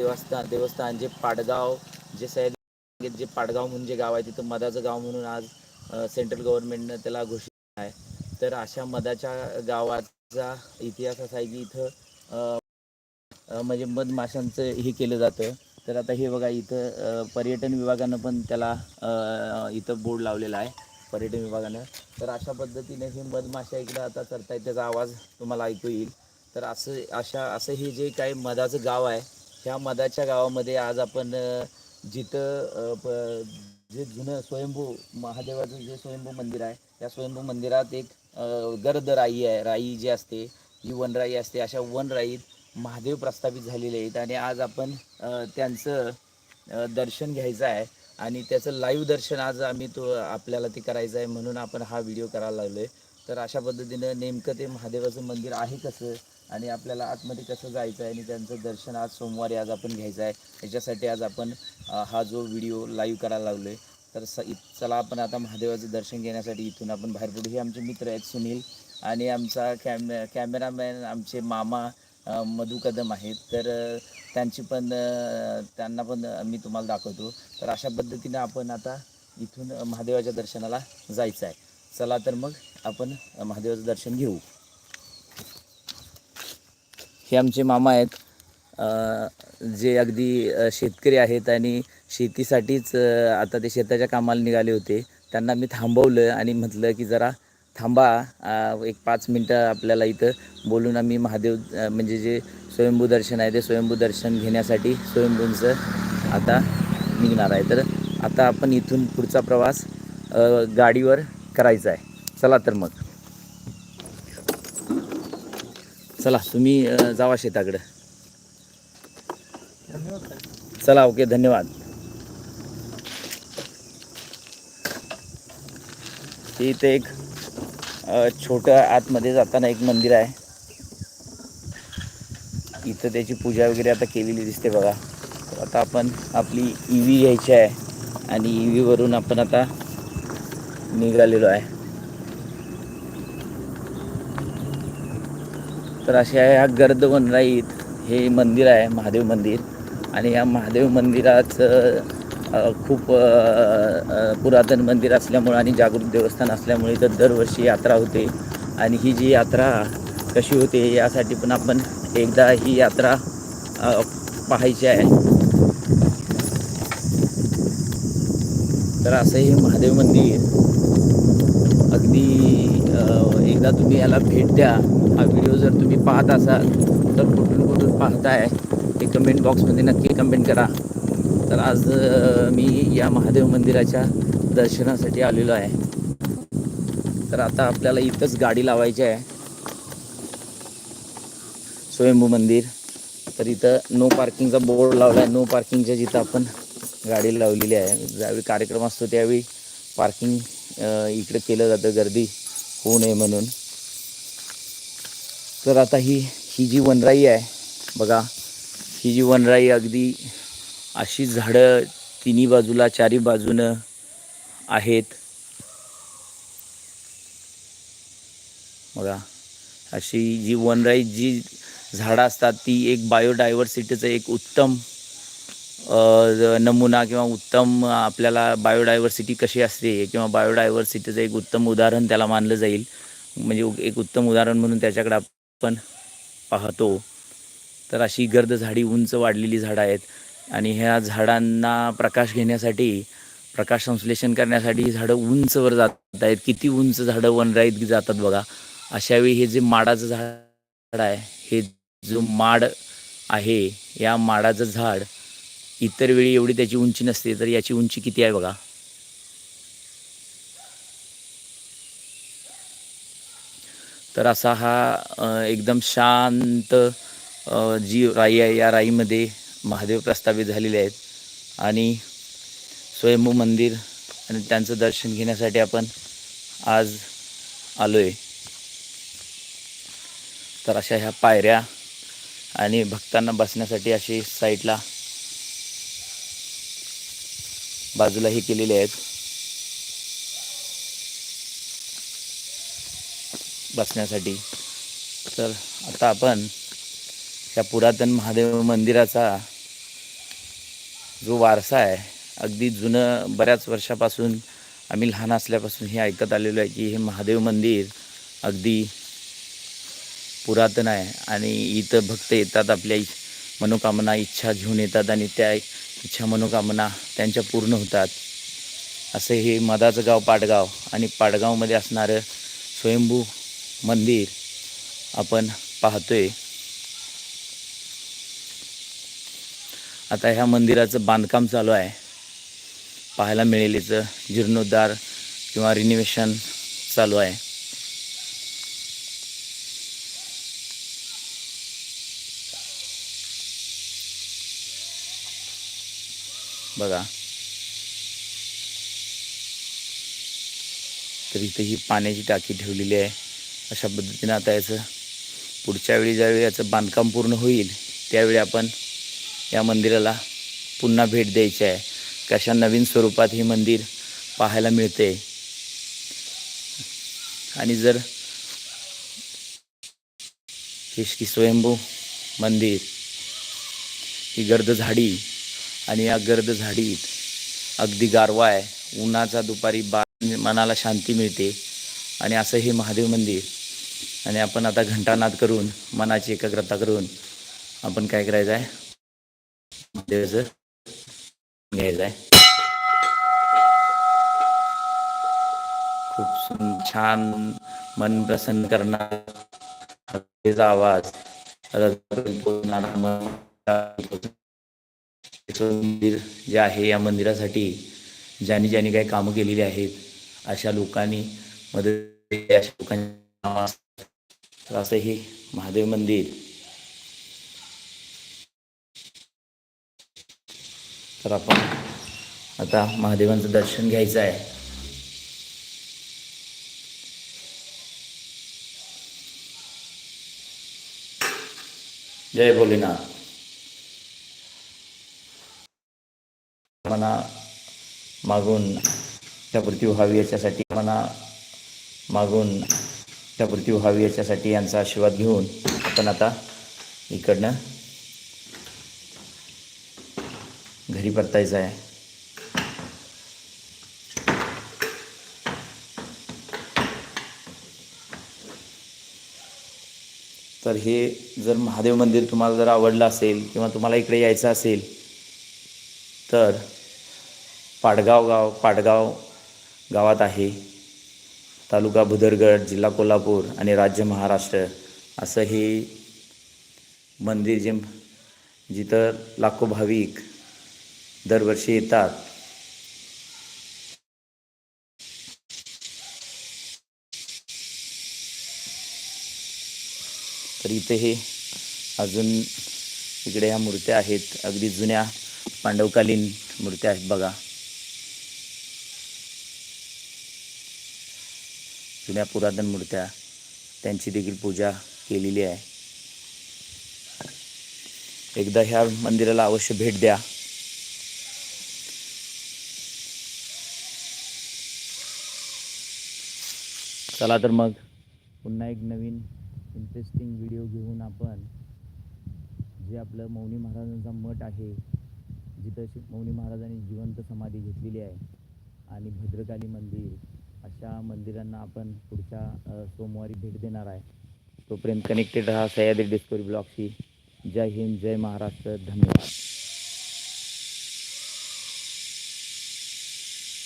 देवस्थान देवस्थान जे पाडगाव जे सह्याद्री जे पाडगाव म्हणून जे गाव आहे तिथं मधाचं गाव म्हणून आज सेंट्रल गव्हर्नमेंटनं त्याला घोषित आहे तर अशा मधाच्या गावाचा इतिहास असा आहे की इथं म्हणजे मधमाशांचं हे केलं जातं. तर आता हे बघा इथं पर्यटन विभागानं पण त्याला इथं बोर्ड लावलेला आहे पर्यटन विभागानं. तर अशा पद्धतीने हे मधमाशा इकडं आता करतायत त्याचा आवाज तुम्हाला ऐकू येईल. तर असं अशा असं हे जे काही मधाचं गाव आहे ह्या मधाच्या गावामध्ये आज आपण जिथं प- जे जुनं स्वयंभू महादेवाचं जे स्वयंभू मंदिर आहे त्या स्वयंभू मंदिरात एक गर्द राई आहे राई जी असते जी वनराई असते अशा वनराईत महादेव प्रस्थापित झालेले आहेत आणि आज आपण त्यांचं दर्शन घ्यायचं आहे आणि त्याचं लाईव्ह दर्शन आज आम्ही तो आपल्याला ते करायचं आहे म्हणून आपण हा व्हिडिओ करायला लागलो आहे तर अशा पद्धतीनं नेमकं ते महादेवाचं मंदिर आहे कसं? आणि आपल्याला आतमध्ये कसं जायचं आहे आणि त्यांचं दर्शन आज सोमवारी आज आपण घ्यायचं आहे. याच्यासाठी आज आपण हा जो व्हिडिओ लाईव्ह करायला लावलो आहे तर स इ- चला आपण आता महादेवाचं दर्शन घेण्यासाठी इथून आपण बाहेर पडू. हे आमचे मित्र आहेत सुनील आणि आमचा कॅमे कॅमेरामॅन आमचे मामा मधुकदम मधु कदम आहेत. तर त्यांची पण त्यांना पण मी तुम्हाला दाखवतो. तर अशा पद्धतीने आपण आता इथून महादेवाच्या दर्शनाला जायचं आहे. चला तर मग आपण महादेवाचं दर्शन घेऊ. हे आमचे मामा आहेत. जे अगदी शेतकरी आहेत आणि शेतीसाठीच आता ते शेताच्या कामाला निघाले होते. त्यांना मी थांबवलं आणि म्हटलं की जरा थांबा. एक पाच मिनटं आपल्याला इथं बोलून आम्ही महादेव म्हणजे जे स्वयंभू दर्शन आहे ते स्वयंभू दर्शन घेण्यासाठी स्वयंभूंचं आता निघणार आहे. तर आता आपण इथून पुढचा प्रवास गाडीवर करायचा आहे. चला तर मग. चला तुम्ही जावा शेताकडं. चला ओके धन्यवाद. इथे एक छोटं आतमध्ये जाताना एक मंदिर आहे. इथं त्याची पूजा वगैरे आता केलेली दिसते बघा. आता आपण आपली ई व्ही घ्यायची आहे आणि ई व्हीवरून आपण आता निघालेलो आहे. तर अशा ह्या गर्द वनराईत हे मंदिर आहे महादेव मंदिर. आणि या महादेव मंदिराचं खूप पुरातन मंदिर असल्यामुळं आणि जागृत देवस्थान असल्यामुळे तर दरवर्षी यात्रा होते. आणि ही जी यात्रा कशी होते यासाठी पण आपण एकदा ही यात्रा पाहायची आहे. तर असं हे महादेव मंदिर. अगदी एकदा तुम्ही याला भेट द्या. हा व्हिडिओ जर तुम्ही पाहत असाल तर कुठून कुठून पाहताय हे कमेंट बॉक्समध्ये नक्की कमेंट करा. तर आज मी या महादेव मंदिराच्या दर्शनासाठी आलेलो आहे. तर आता आपल्याला इथंच गाडी लावायची आहे. स्वयंभू मंदिर. तर इथं नो पार्किंगचा बोर्ड लावला आहे नो पार्किंगच्या जिथं आपण गाडी लावलेली आहे. ज्यावेळी कार्यक्रम असतो त्यावेळी पार्किंग इकडे केलं जातं. गर्दी होऊ नये म्हणून. तर आता ही ही जी वनराई आहे बघा ही जी वनराई अगदी अशी झाडं तिन्ही बाजूला चारी बाजूनं आहेत. बघा अशी जी वनराई जी झाडं असतात ती एक बायोडायव्हर्सिटीचं एक उत्तम नमुना किंवा उत्तम आपल्याला बायोडायव्हर्सिटी कशी असते किंवा बायोडायव्हर्सिटीचं एक उत्तम उदाहरण त्याला मानलं जाईल. म्हणजे एक उत्तम उदाहरण म्हणून त्याच्याकडे आपण पाहतो तर अशी गर्द झाडी उंच वाढलेली झाडं आहेत. आणि ह्या झाडांना प्रकाश घेण्यासाठी प्रकाश संश्लेषण करण्यासाठी ही झाडं उंचवर जात आहेत. किती उंच झाडं वनराईत जातात बघा. अशावेळी हे जे माडाचं झाड आहे हे जो माड आहे या माडाचं झाड इतर वेळी एवढी त्याची उंची नसते तर याची उंची किती आहे बघा? तर असा हा एकदम शांत जी राई आहे या राईमध्ये महादेव प्रस्थापित झालेले आहेत. आणि स्वयंभू मंदिर आणि त्यांचं दर्शन घेण्यासाठी आपण आज आलो आहे तर अशा ह्या पायऱ्या आणि भक्तांना बसण्यासाठी अशी साईडला बाजूला हे केलेले आहेत. बसण्यासाठी. तर आता आपण या पुरातन महादेव मंदिराचा जो वारसा आहे अगदी जुनं बऱ्याच वर्षापासून आम्ही लहान असल्यापासून हे ऐकत आलेलो आहे की हे महादेव मंदिर अगदी पुरातन आहे आणि इथं भक्त येतात आपल्या मनोकामना इच्छा घेऊन येतात आणि त्या इच्छा मनोकामना त्यांच्या पूर्ण होतात. असं हे मधाचं गाव पाडगाव आणि पाडगावमध्ये असणारं स्वयंभू मंदिर आपण पाहतोय. आता ह्या मंदिराचं बांधकाम चालू आहे. पाहायला मिळेल याचं जीर्णोद्धार किंवा रिनिवेशन चालू आहे. बघा. तर इथे ही पाण्याची टाकी ठेवलेली आहे. अशा पद्धतीनं आता याचं पुढच्या वेळी ज्यावेळी याचं बांधकाम पूर्ण होईल त्यावेळी आपण या मंदिराला पुन्हा भेट द्यायची आहे. कशा नवीन स्वरूपात हे मंदिर पाहायला मिळते आणि जर हे स्वयंभू मंदिर ही गर्द झाडी आणि या गर्द झाडीत अगदी गारवा आहे उन्हाचा दुपारी बा मनाला शांती मिळते. आणि असं हे महादेव मंदिर आणि आपण आता घंटानाद करून मनाची एकाग्रता करून आपण काय करायचं आहे? महादेवाचं घ्यायचं आहे. खूप छान मन प्रसन्न करणार. आवाज. मंदिर जे आहे या मंदिरासाठी ज्यांनी ज्यांनी काही कामं केलेली आहेत अशा लोकांनी मदत अशा लोकांनी तर असं हे महादेव मंदिर. तर आपण आता महादेवांचं दर्शन घ्यायचं आहे. जय भोलेनाथ. मना मागून त्या पृथ्वी व्हावी याच्यासाठी मना मागून त्यापूर्ती व्हावी याच्यासाठी यांचा आशीर्वाद घेऊन आपण आता इकडनं घरी परतायचं आहे. तर हे जर महादेव मंदिर तुम्हाला जर आवडलं असेल किंवा तुम्हाला इकडे यायचं असेल तर पाडगाव गाव पाडगाव गावात आहे. तालुका भुदरगड जिल्हा कोल्हापूर आणि राज्य महाराष्ट्र असं हे मंदिर जे जिथं लाखो भाविक दरवर्षी येतात. तर इथे हे अजून इकडे ह्या मूर्त्या आहेत अगदी जुन्या पांडवकालीन मूर्त्या आहेत बघा. जुन्या पुरातन मूर्त्या त्यांची देखील पूजा केलेली आहे. एकदा ह्या मंदिराला अवश्य भेट द्या. चला तर मग पुन्हा एक नवीन इंटरेस्टिंग व्हिडिओ घेऊन आपण जे आपलं मौनी महाराजांचा मठ आहे जिथं मौनी महाराजांनी जिवंत समाधी घेतलेली आहे आणि भद्रकाली मंदिर अशा मंदिरांना आपण पुढच्या सोमवारी भेट देणार आहे. तोपर्यंत कनेक्टेड राहा सह्याद्री डिस्कवरी ब्लॉगशी जय हिंद जय महाराष्ट्र. धन्यवाद.